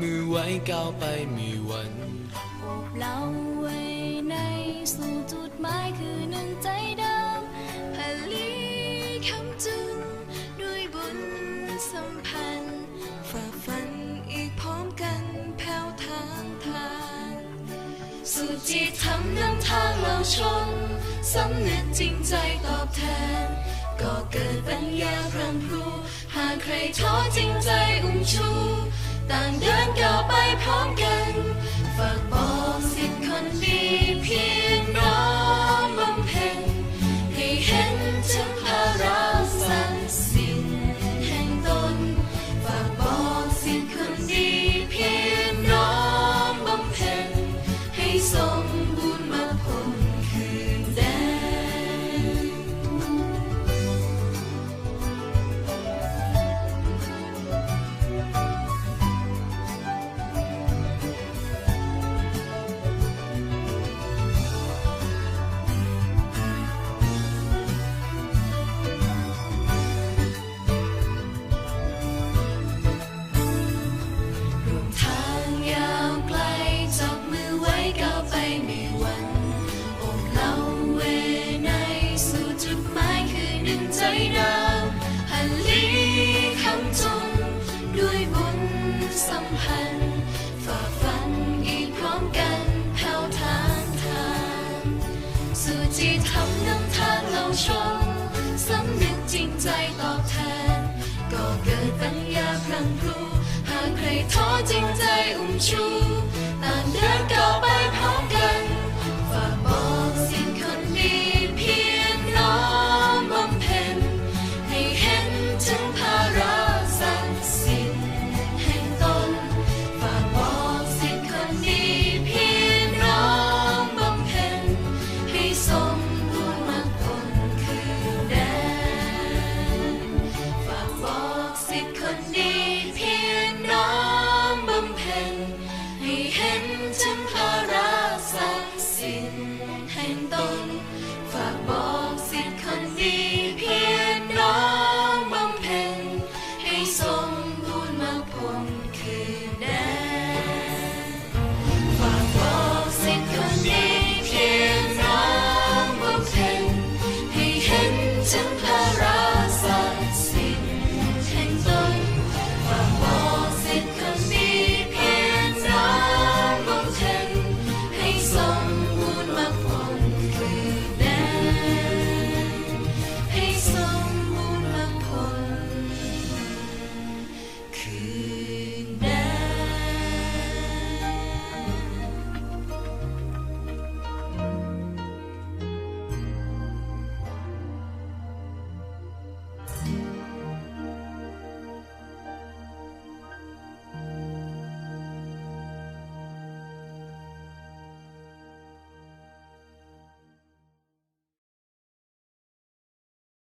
มือไว้ก้าวไปมีวันโอบเราไว้ในสู่จุดหมายคือหนึ่งใจเดิมผลีคำจุนด้วยบุญสัมพันธ์ฝ่าฟันอีกพร้อมกันแผ่วทางทางสู่จิตทำนำทางเราชนสำนึกจริงใจตอบแทนก็เกิดปัญญาพรังพรูหากใครท้อจริงใจอุ้มชู ต่างเดินก้าวไปพร้อมกัน สันฝ่าฟันอีกพร้อมกันเผ่วทางทางสู่จิตทำนำทางเราชมสำนึกจริงใจตอบแทน ก็เกิดปัญญาพลังพรูหากใครท้อจริงใจอุ้มชู ดีเพียงน้อมบำเพ็ญให้เห็นถึงพ